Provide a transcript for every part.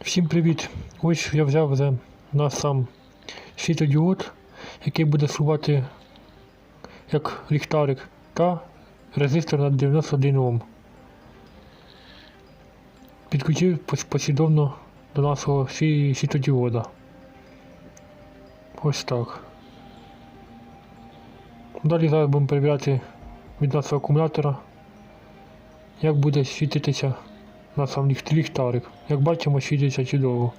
Всім привіт! Ось я взяв за нас сам світодіод, який буде слугати як ліхтарик та резистор на 91 Ом. Підключив пос- послідовно до нашого сві- світодіода. Ось так. Далі зараз будемо перевіряти від нашого акумулятора, як буде світитися на сам ліхтарик. Як бачимо, світиться чудово.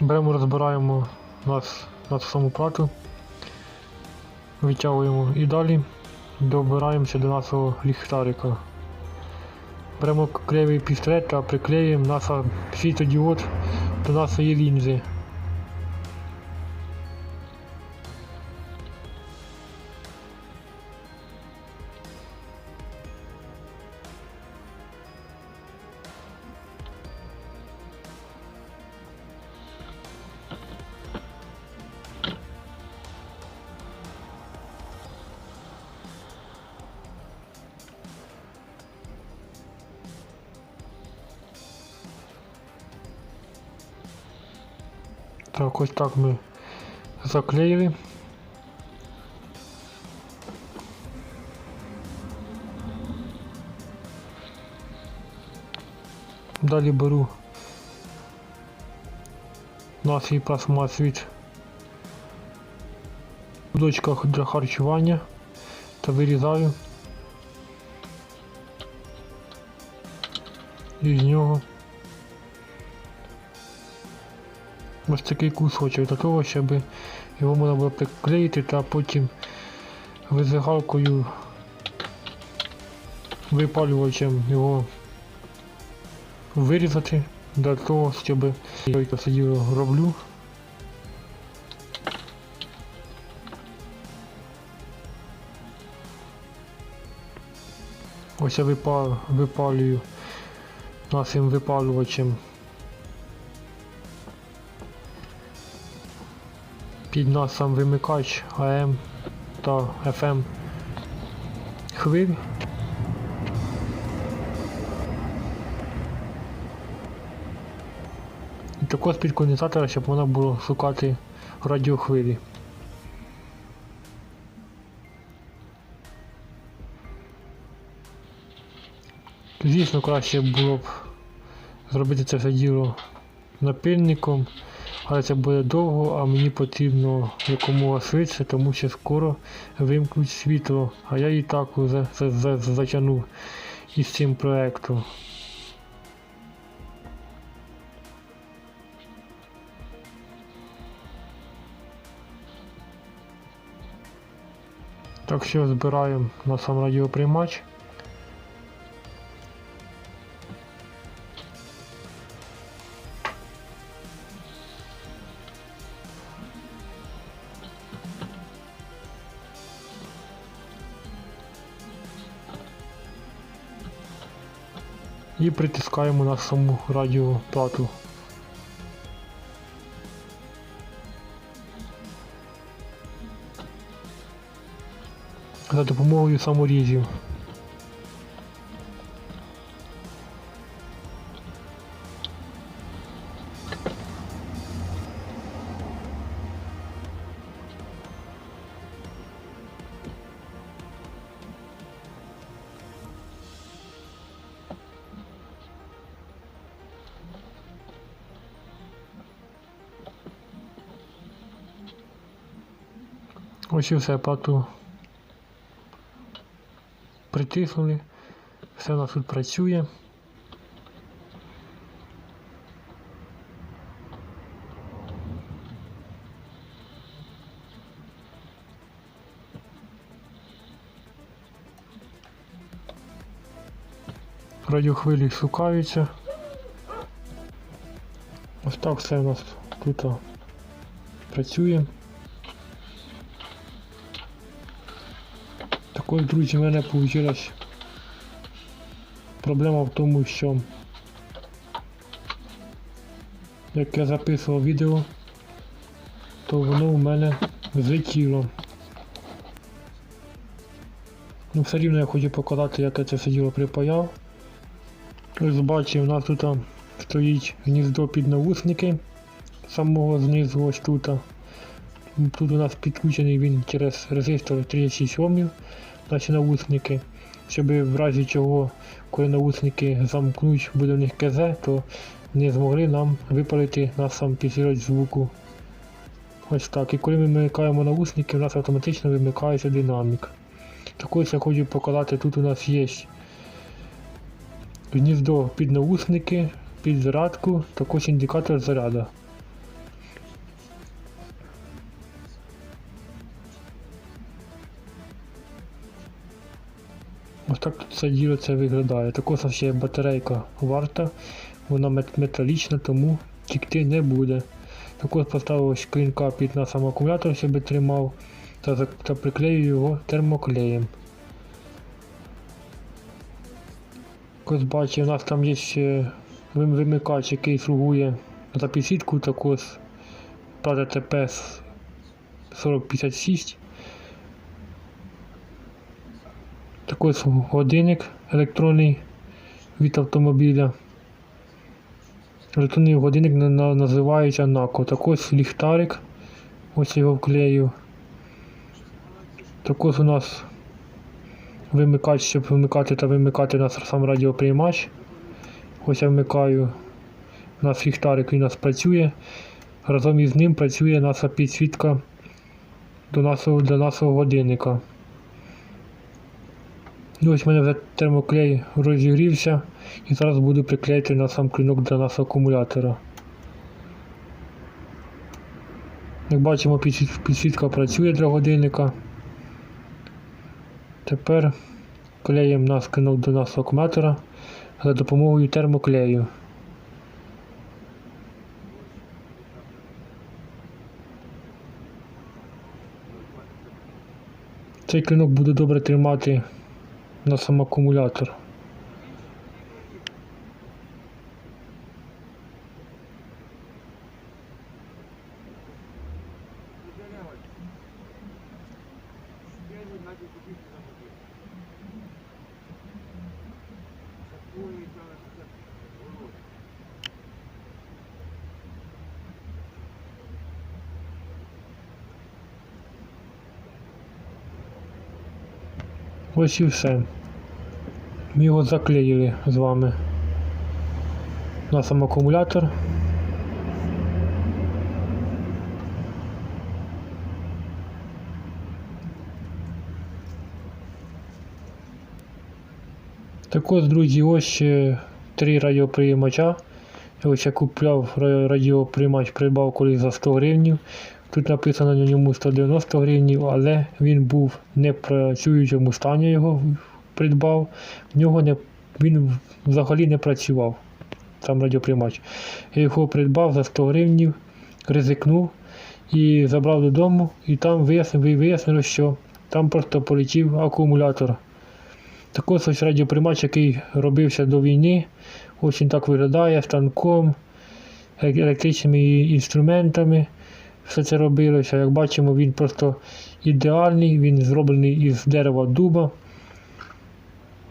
Беремо, розбираємо нас на саму плату, витягуємо і далі добираємося до нашого ліхтарика. Беремо клеєвий пістолет та приклеїмо наш світодіод до нашої лінзи. Так, ось так ми заклеїли. Далі беру наш пластмас від в дочках для харчування та вирізаю із нього ось такий кусочок для того, щоб його можна було приклеїти та потім визигалкою випалювачем його вирізати для того, щоб я діло роблю. Ось я випал, випалюю нашим випалювачем під сам вимикач АМ та FM хвиль. І також під конденсатора, щоб вона було шукати радіохвилі. Звісно, краще було б зробити це все діло напильником, але це буде довго, а мені потрібно якомога швидше, тому що скоро вимкнуть світло, а я і так уже за- за- затягнув із цим проектом. Так що збираємо на сам радіоприймач. І притискаємо на саму радіоплату. За допомогою саморізів. Ось і все, плату притиснули, все у нас тут працює. Радіохвилі шукаються. Ось так все у нас тут працює. Також, друзі, в мене вийшла проблема в тому, що як я записував відео, то воно в мене злетіло. Ну, все рівно я хочу показати, як я це все діло припаяв. Ось бачив, у нас тут стоїть гніздо під навусники самого знизу ось тут. Тут у нас підключений він через резистор 36 Омів, наші навусники. Щоб в разі чого, коли навусники замкнуть, буде в них КЗ, то не змогли нам випалити на сам підсилювач звуку. Ось так. І коли ми вмикаємо навусники, у нас автоматично вимикається динамік. Також я хочу показати, тут у нас є гніздо під навусники, під зарядку, також індикатор заряду. Ось так це діло це виглядає. Також ще батарейка варта, вона мет- металічна, тому тікти не буде. Також поставив клинка під на сам акумулятор, щоб тримав, та, та приклею його термоклеєм. Ось бачив, у нас там є ще вимикач, який слугує за підсітку, також правда ТПС 4056. Також годинник електронний від автомобіля. Електронний годинник на- на- називається НАКО. Також ліхтарик. Ось його вклею. Також у нас вимикач, щоб вимикати та вимикати у нас сам радіоприймач. Ось я вмикаю. У нас ліхтарик він у нас працює. Разом із ним працює наша підсвітка до нашого, до нашого годинника. І ось в мене вже термоклей розігрівся і зараз буду приклеїти на сам клинок для нашого акумулятора. Як бачимо, підсвітка працює для годинника. Тепер клеїмо наш клинок до нашого акумулятора за допомогою термоклею. Цей клинок буде добре тримати на сам акумулятор. Ось і все. Ми його заклеїли з вами на сам акумулятор. Також, друзі, ось три радіоприймача. Я ось я купляв радіоприймач, придбав колись за 100 гривень. Тут написано на ньому 190 гривень, але він був в працюючому стані, його придбав. В нього не, він взагалі не працював. Сам радіоприймач. Я його придбав за 100 гривень, ризикнув і забрав додому, і там вияснив, вияснилось, що там просто полетів акумулятор. Також ось радіоприймач, який робився до війни, ось він так виглядає станком, електричними інструментами. Все це робилося. Як бачимо, він просто ідеальний, він зроблений із дерева дуба.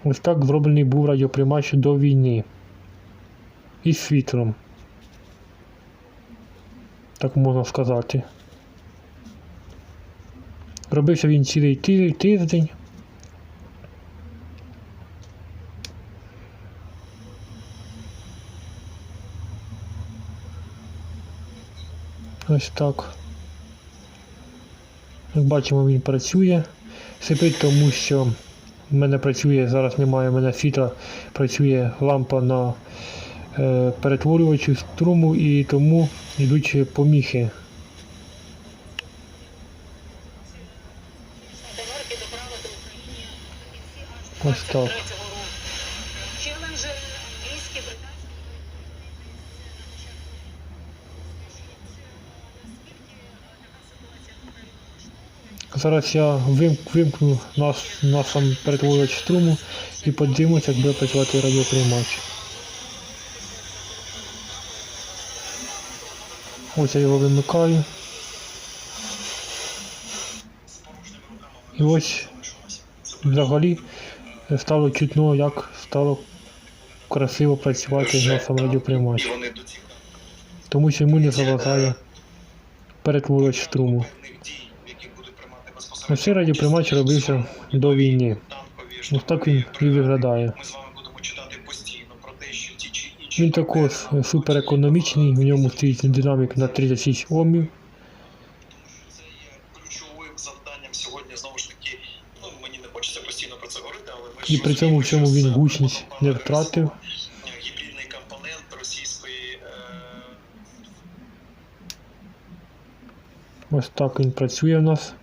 Ось так зроблений був радіоприймач до війни. Із світлом. Так можна сказати. Робився він цілий тиждень. Так. Як бачимо, він працює. Сипить, тому що в мене працює, зараз немає в мене світла, працює лампа на е, перетворювачі струму і тому йдуть поміхи. Ось так. Зараз я вимкну нас, нас сам перетворювач струму і подивимось, як буде працювати радіоприймач. Ось я його вимикаю. І ось взагалі стало чутно, як стало красиво працювати на сам радіоприймач. Тому що йому не заважає перетворювач струму. Ось цей радіоприймач робився до війни. Ось так він і виглядає. Він також супер економічний, в ньому стоїть динамік на 36 Омів. ну І при цьому всьому що він гучність не втратив. Гібридний компонент російської Ось так він працює в нас.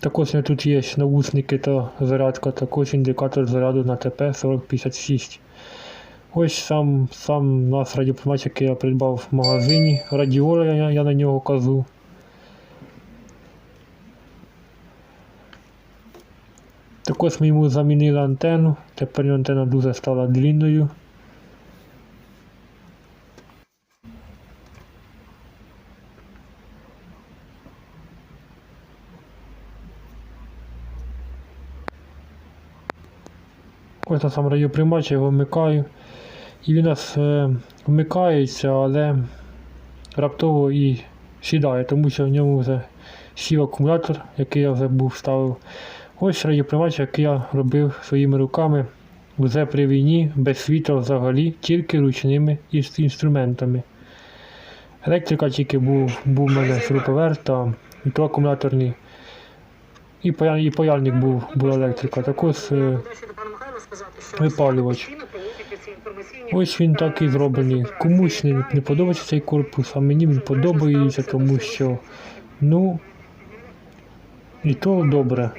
Також у тут є навушники та зарядка, також індикатор заряду на ТП 4056. Ось сам, сам наш радіоприймач, який я придбав в магазині. Радіола я, я на нього кажу. Також ми йому замінили антенну. Тепер антенна дуже стала длинною. Ось на сам радіоприймач, я його вмикаю. І він у нас е, вмикається, але раптово і сідає, тому що в ньому вже сів акумулятор, який я вже був ставив. Ось радіоприймач, який я робив своїми руками вже при війні, без світла взагалі, тільки ручними інструментами. Електрика тільки був, був у мене шуруповерт та і то акумуляторний. І, паяльник був, була електрика. Також випалювач. Ось він так і зроблений. Комусь не, не подобається цей корпус, а мені він подобається, тому що, ну, і то добре.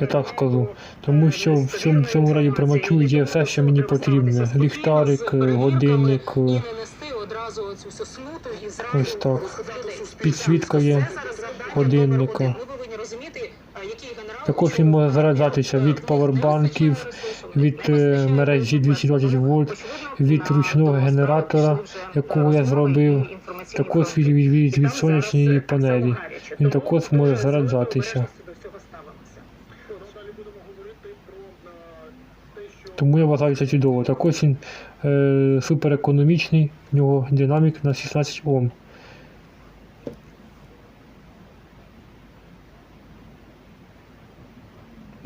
Я так скажу. Тому що в цьому, в цьому раді примачу є все, що мені потрібно. Ліхтарик, е, годинник, е, Ось так. підсвітка є годинника. Також він може заряджатися від павербанків, від е, мережі 220 вольт, від ручного генератора, якого я зробив, також від, від, від, від сонячної панелі. Він також може заряджатися. Тому я вважаю це чудово. Також він е, супер економічний, в нього динамік на 16 Ом.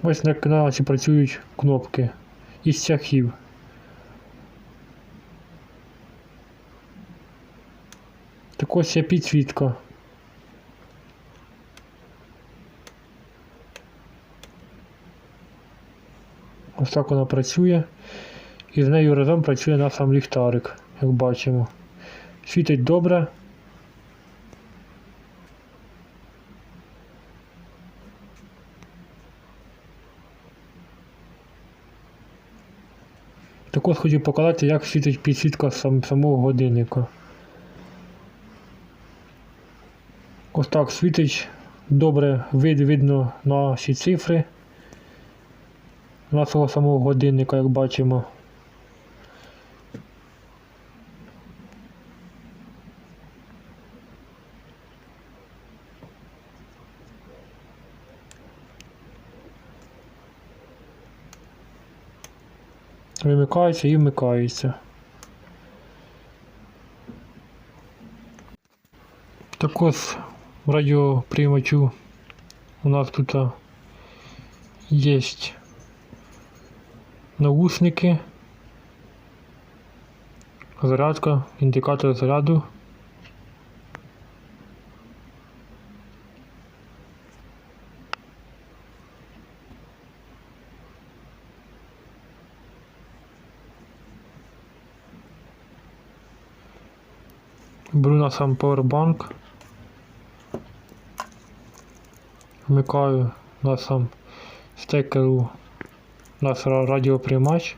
Ось на каналі працюють кнопки із цяхів. Також є підсвітка. Ось так вона працює. І з нею разом працює наш сам ліхтарик, як бачимо. Світить добре. Також хочу показати, як світить підсвітка сам, самого годинника. Ось так світить добре вид, видно наші цифри нашого самого годинника, як бачимо. Вимикається і вмикаються. Також в радіоприймачу у нас тут є наушники, зарядка, індикатор заряду. Беру на сам поwerbank. Вмикаю на сам стекеру ра- радіоприймач.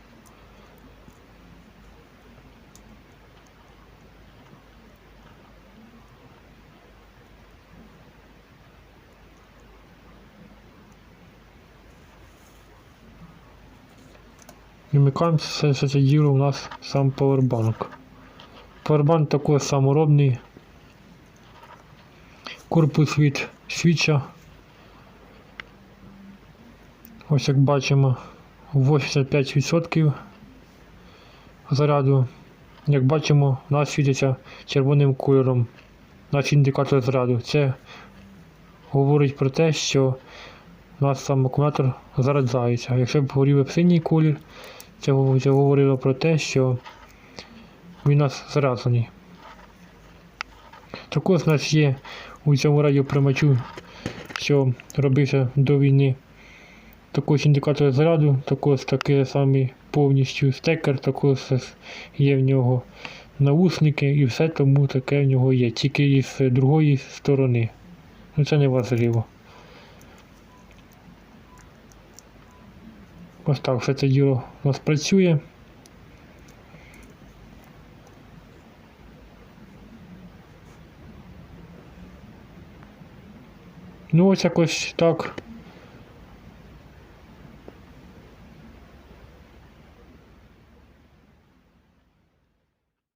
Вмикаємо все, це діло у нас сам поwerbank. Поwerbank також саморобний. корпус від свіча. Ось як бачимо, 85% заряду. Як бачимо, у нас світиться червоним кольором наш індикатор заряду. Це говорить про те, що у нас сам акумулятор заряджається. Якщо б горів синій колір, це говорило про те, що він нас заряджений. Також у нас є у цьому радіоприймачу, що робився до війни. Також індикатор заряду, також такий самий повністю стекер, також є в нього наушники і все тому таке в нього є, тільки із другої сторони. Ну це не важливо. Ось так все це діло у нас працює. Ну ось якось так.